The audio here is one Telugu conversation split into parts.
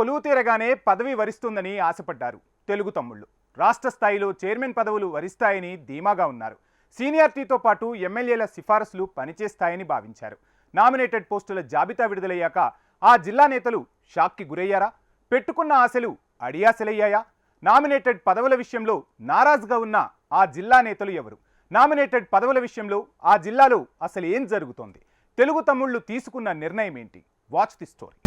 కొలువు తీరగానే పదవి వరిస్తుందని ఆశపడ్డారు. తెలుగు తమ్ముళ్ళు. రాష్ట్ర స్థాయిలో చైర్మన్ పదవులు వరిస్తాయని ధీమాగా ఉన్నారు. సీనియారిటీతో పాటు ఎమ్మెల్యేల సిఫారసులు పనిచేస్తాయని భావించారు. నామినేటెడ్ పోస్టుల జాబితా విడుదలయ్యాక ఆ జిల్లా నేతలు షాక్కి గురయ్యారా? పెట్టుకున్న ఆశలు అడియాశలయ్యాయా? నామినేటెడ్ పదవుల విషయంలో నారాజ్గా ఉన్న ఆ జిల్లా నేతలు ఎవరు? నామినేటెడ్ పదవుల విషయంలో ఆ జిల్లాలో అసలు ఏం జరుగుతోంది? తెలుగు తమ్ముళ్ళు తీసుకున్న నిర్ణయం ఏంటి? Watch the story.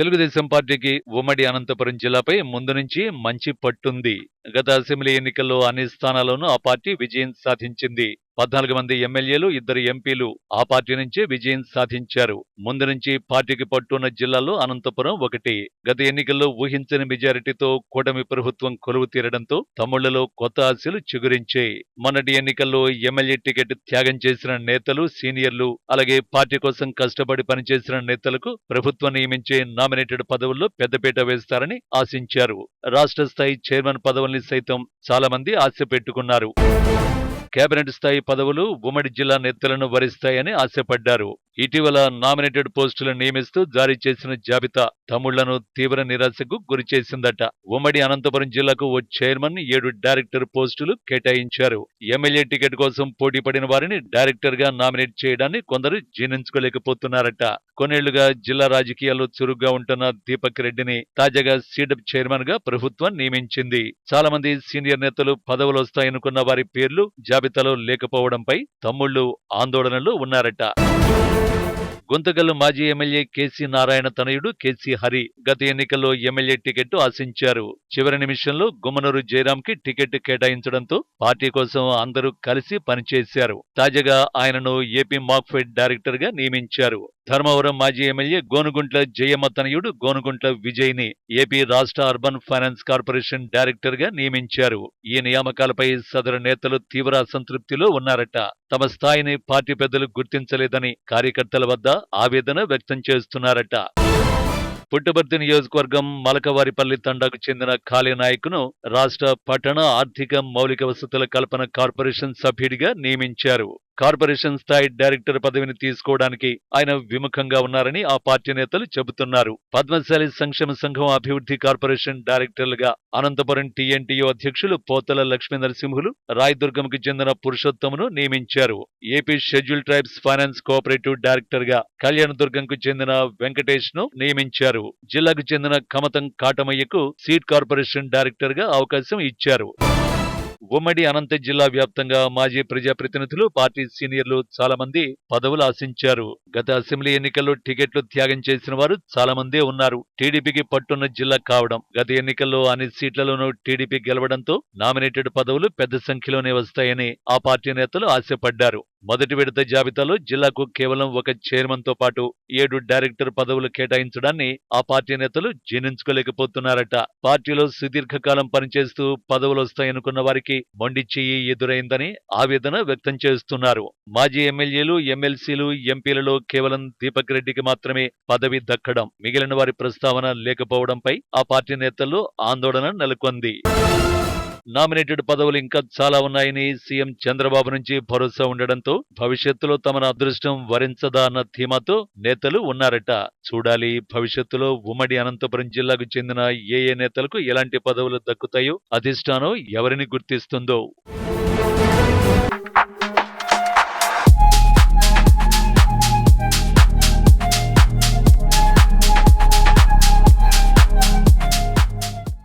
తెలుగుదేశం పార్టీకి ఉమ్మడి అనంతపురం జిల్లాపై ముందు నుంచి మంచి పట్టుంది. గత అసెంబ్లీ ఎన్నికల్లో అన్ని స్థానాల్లోనూ ఆ పార్టీ విజయం సాధించింది. పద్నాలుగు మంది ఎమ్మెల్యేలు ఇద్దరు ఎంపీలు ఆ పార్టీ నుంచే విజయం సాధించారు. ముందు నుంచి పార్టీకి పట్టున్న జిల్లాలో అనంతపురం ఒకటి. గత ఎన్నికల్లో ఊహించని మెజారిటీతో కూటమి ప్రభుత్వం కొలువు తీరడంతో తమ్ముళ్ళలో కొత్త ఆశలు చిగురించాయి. మొన్నటి ఎన్నికల్లో ఎమ్మెల్యే టికెట్ త్యాగం చేసిన నేతలు సీనియర్లు అలాగే పార్టీ కోసం కష్టపడి పనిచేసిన నేతలకు ప్రభుత్వం నియమించే నామినేటెడ్ పదవుల్లో పెద్దపీట వేస్తారని ఆశించారు. రాష్ట్ర స్థాయి చైర్మన్ పదవుల్ని సైతం చాలా మంది ఆశ పెట్టుకున్నారు కేబినెట్ స్థాయి పదవులు ఉమ్మడి జిల్లా నేతలను వరిస్తాయని ఆశపడ్డారు. ఇటీవల నామినేటెడ్ పోస్టులు నియమిస్తూ జారీ చేసిన జాబితా తమ్ముళ్ళను తీవ్ర నిరాశకు గురిచేసిందట ఉమ్మడి అనంతపురం జిల్లాకు ఓ చైర్మన్ ఏడు డైరెక్టర్ పోస్టులు కేటాయించారు. ఎమ్మెల్యే టికెట్ కోసం పోటీ పడిన వారిని డైరెక్టర్గా నామినేట్ చేయడాన్ని కొందరు జీర్ణించుకోలేకపోతున్నారట. కొన్నేళ్ళుగా జిల్లా రాజకీయాల్లో చురుగ్గా ఉంటున్న దీపక్ రెడ్డిని తాజాగా సీడప్ చైర్మన్గా ప్రభుత్వం నియమించింది. చాలా మంది సీనియర్ నేతలు పదవులు వస్తాయనుకున్న వారి పేర్లు జాబితాలో లేకపోవడంపై తమ్ముళ్ళు ఆందోళనలో ఉన్నారట. గుంతకల్లు మాజీ ఎమ్మెల్యే కేసీ నారాయణ తనయుడు కేసీ హరి గత ఎన్నికల్లో ఎమ్మెల్యే టికెట్ ఆశించారు. చివరి నిమిషంలో గుమ్మనూరు జయరాంకి టికెట్ కేటాయించడంతో పార్టీ కోసం అందరూ కలిసి పనిచేశారు. తాజాగా ఆయనను ఏపీ మాక్ఫెడ్ డైరెక్టర్గా నియమించారు. ధర్మవరం మాజీ ఎమ్మెల్యే గోనుగుంట్ల జయమ్మ తనయుడు గోనుగుంట్ల విజయ్ని ఏపీ రాష్ట్ర అర్బన్ ఫైనాన్స్ కార్పొరేషన్ డైరెక్టర్గా నియమించారు. ఈ నియామకాలపై సదరు నేతలు తీవ్ర అసంతృప్తిలో ఉన్నారట. తమ స్థాయిని పార్టీ పెద్దలు గుర్తించలేదని కార్యకర్తల వద్ద ఆవేదన వ్యక్తం చేస్తున్నారట. పుట్టపర్తి నియోజకవర్గం మలకవారిపల్లి తండాకు చెందిన ఖాళీ నాయకును రాష్ట్ర పట్టణ ఆర్థిక మౌలిక వసతుల కల్పన కార్పొరేషన్ సభ్యుడిగా నియమించారు. కార్పొరేషన్ స్థాయి డైరెక్టర్ పదవిని తీసుకోవడానికి ఆయన విముఖంగా ఉన్నారని ఆ పార్టీ నేతలు చెబుతున్నారు. పద్మశాలి సంక్షేమ సంఘం అభివృద్ధి కార్పొరేషన్ డైరెక్టర్లుగా అనంతపురం టీఎన్టీయూ అధ్యక్షులు పోతల లక్ష్మీ నరసింహులు రాయదుర్గంకు చెందిన పురుషోత్తమును నియమించారు. AP schedule tribes finance cooperative డైరెక్టర్గా కళ్యాణదుర్గంకు చెందిన వెంకటేష్ను నియమించారు. జిల్లాకు చెందిన కమతం కాటమయ్యకు సీట్ కార్పొరేషన్ డైరెక్టర్గా అవకాశం ఇచ్చారు. ఉమ్మడి అనంత జిల్లా వ్యాప్తంగా మాజీ ప్రజాప్రతినిధులు పార్టీ సీనియర్లు చాలా మంది పదవులు ఆశించారు. గత అసెంబ్లీ ఎన్నికల్లో టికెట్లు త్యాగం చేసిన వారు చాలా మందే ఉన్నారు. టీడీపీకి పట్టున్న జిల్లా కావడం గత ఎన్నికల్లో అన్ని సీట్లలోనూ టీడీపీ గెలవడంతో నామినేటెడ్ పదవులు పెద్ద సంఖ్యలోనే వస్తాయని ఆ పార్టీ నేతలు ఆశపడ్డారు. మొదటి విడత జాబితాలో జిల్లాకు కేవలం ఒక చైర్మన్తో పాటు ఏడు డైరెక్టర్ పదవులు కేటాయించడాన్ని ఆ పార్టీ నేతలు జీర్ణించుకోలేకపోతున్నారట. పార్టీలో సుదీర్ఘకాలం పనిచేస్తూ పదవులు వస్తాయనుకున్న వారికి మొండి చెయ్యి ఎదురైందని ఆవేదన వ్యక్తం చేస్తున్నారు. మాజీ ఎమ్మెల్యేలు ఎమ్మెల్సీలు ఎంపీలలో కేవలం దీపక్ రెడ్డికి మాత్రమే పదవి దక్కడం మిగిలిన వారి ప్రస్తావన లేకపోవడంపై ఆ పార్టీ నేతల్లో ఆందోళన నెలకొంది. నామినేటెడ్ పదవులు ఇంకా చాలా ఉన్నాయని సీఎం చంద్రబాబు నుంచి భరోసా ఉండడంతో భవిష్యత్తులో తమను అదృష్టం వరించదా అన్న ధీమాతో నేతలు ఉన్నారట. చూడాలి భవిష్యత్తులో ఉమ్మడి అనంతపురం జిల్లాకు చెందిన ఏ ఏ నేతలకు ఎలాంటి పదవులు దక్కుతాయో అధిష్టానం ఎవరిని గుర్తిస్తుందో.